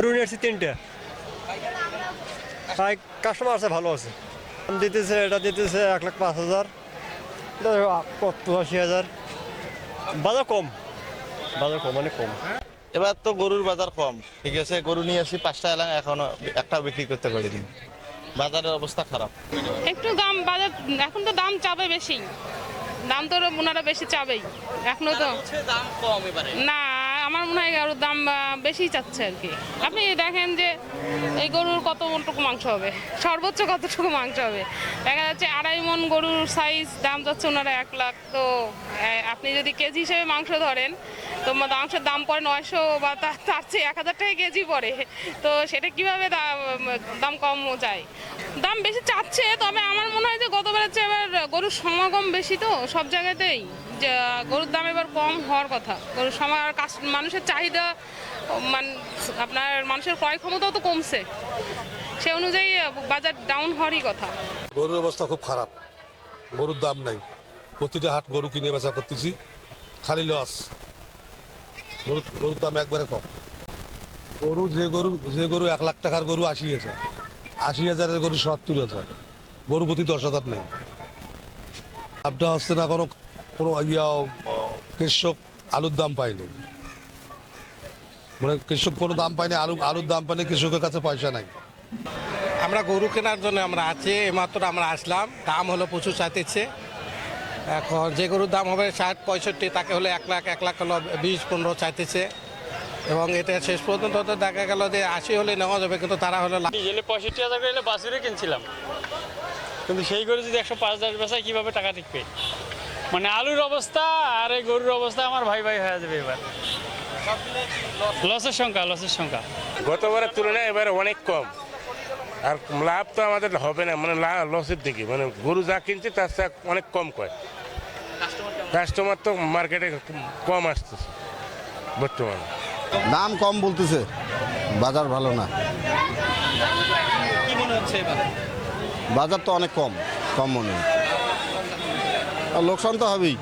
গরু নিয়ে আসছি তিনটে। তাই কাস্টমার আছে ভালো আছে। দিতেছে এটা দিতেছে এক লাখ পাঁচ হাজার। পঁচাশি হাজার। বাজার কম। বাজার কম অনেক কম। এবার তো গরুর বাজার কম। ঠিক আছে গরু নিয়ে আসি পাঁচটা এলাম এখনও একটা বিক্রি করতে পারিনি। বাজারের অবস্থা খারাপ। একটু দাম বাজার এখন তো দাম চাবে বেশি। দাম তো ওনারা বেশি চাবেই এখনও তো দাম কম এবারে। না আমার মনে হয় আরও দাম বেশি চাচ্ছে আর কি। আপনি দেখেন যে এই গরুর কতটুকু মাংস হবে? সর্বোচ্চ কতটুকু মাংস হবে? দেখা যাচ্ছে আড়াই মন গরুর সাইজ দাম যাচ্ছে ওনারা এক লাখ। তো আপনি যদি কেজি হিসেবে মাংস ধরেন, তো মাংসের দাম পড়ে নয়শো বা তার চেয়ে এক হাজার টাকা কেজি পড়ে। তো সেটা কীভাবে দাম কম যায়? দাম বেশি চাচ্ছে, তবে আমার মনে হয় যে গতবারের চেয়ে এবার গরুর সমাগম বেশি তো, সব জায়গাতেই। গরুর দাম এবার কম হওয়ার কথা। গরুর সময় আর কাস- মানুষের চাহিদা, মান, আপনার মানুষের ক্রয় ক্ষমতাও তো কমছে। সে অনুযায়ী বাজার ডাউন হওয়ারই কথা। গরুর অবস্থা খুব খারাপ। গরুর দাম নাই। প্রতিটা হাট গরু কিনে বেচা করতেছি। খালি লস গরু গরুর দাম একবারে কম। গরু যে গরু যে গরু এক লাখ টাকার গরু আশি হাজার। আশি হাজারের গরু সত্তর হাজার। গরু প্রতি দশ হাজার নেই। লাভটা হচ্ছে না কোনো কোনো ইয়া কৃষক আলুর দাম পায়নি মানে কৃষক কোনো দাম পায়নি আলু আলুর দাম পায়নি কৃষকের কাছে পয়সা নাই। আমরা গরু কেনার জন্য আমরা আছি এইমাত্র আমরা আসলাম দাম হলো প্রচুর চাইতেছে এখন যে গরুর দাম হবে ষাট পঁয়ষট্টি তাকে হলে এক লাখ এক লাখ হলো বিশ পনেরো চাইতেছে এবং এটা শেষ পর্যন্ত তো দেখা গেল যে আশি হলে নেওয়া যাবে কিন্তু তারা হলো ডিজেলে পঁয়ষট্টি হাজার করে বাসুরে কিনছিলাম। কিন্তু সেই গরু যদি একশো পাঁচ হাজার বেচায় কীভাবে টাকা টিকবে? মানে আলুর অবস্থা আর এই গরুর অবস্থা আমার ভাই ভাই হয়ে যাবে এবার। লসের সংখ্যা লসের সংখ্যা। গতবারের তুলনায় এবারে অনেক কম। আর লাভ তো আমাদের হবে না মানে লসের দিকে। মানে গরু যা কিনছে তার চেয়ে অনেক কম কয়। কাস্টমার তো মার্কেটে কম আসতেছে বর্তমানে। দাম কম বলতেছে বাজার ভালো না। কি মনে হচ্ছে বাজার তো অনেক কম কম মনে হয়। আর লোকসান তো হবেই।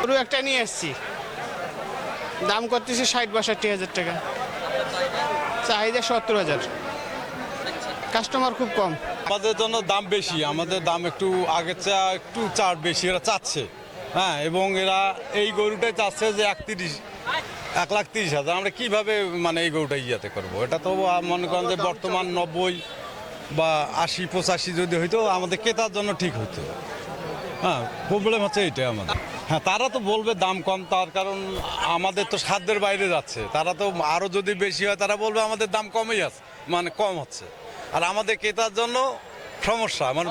গরু একটা নিয়ে এসছি। দাম করতেছি ষাট বাষট্টি হাজার টাকা। চাহিদা সত্তর হাজার। কাস্টমার খুব কম। আমাদের জন্য দাম বেশি, আমাদের দাম একটু আগের চা একটু চার বেশি, এরা চাচ্ছে। হ্যাঁ এবং এরা এই গরুটাই চাচ্ছে যে একত্রিশ এক লাখ তিরিশ হাজার। আমরা কীভাবে মানে এই গরুটা ইয়েতে করব? এটা তো মনে করেন যে বর্তমান নব্বই বা আশি, পঁচাশি যদি হইতো, আমাদের ক্রেতার জন্য ঠিক হতো। হ্যাঁ প্রবলেম হচ্ছে এইটাই আমাদের। হ্যাঁ তারা তো বলবে দাম কম, তার কারণ আমাদের তো সাধ্যের বাইরে যাচ্ছে। তারা তো আরও যদি বেশি হয়, তারা বলবে আমাদের দাম কমই আছে মানে কম হচ্ছে। আর আমাদের ক্রেতার জন্য সমস্যা মানে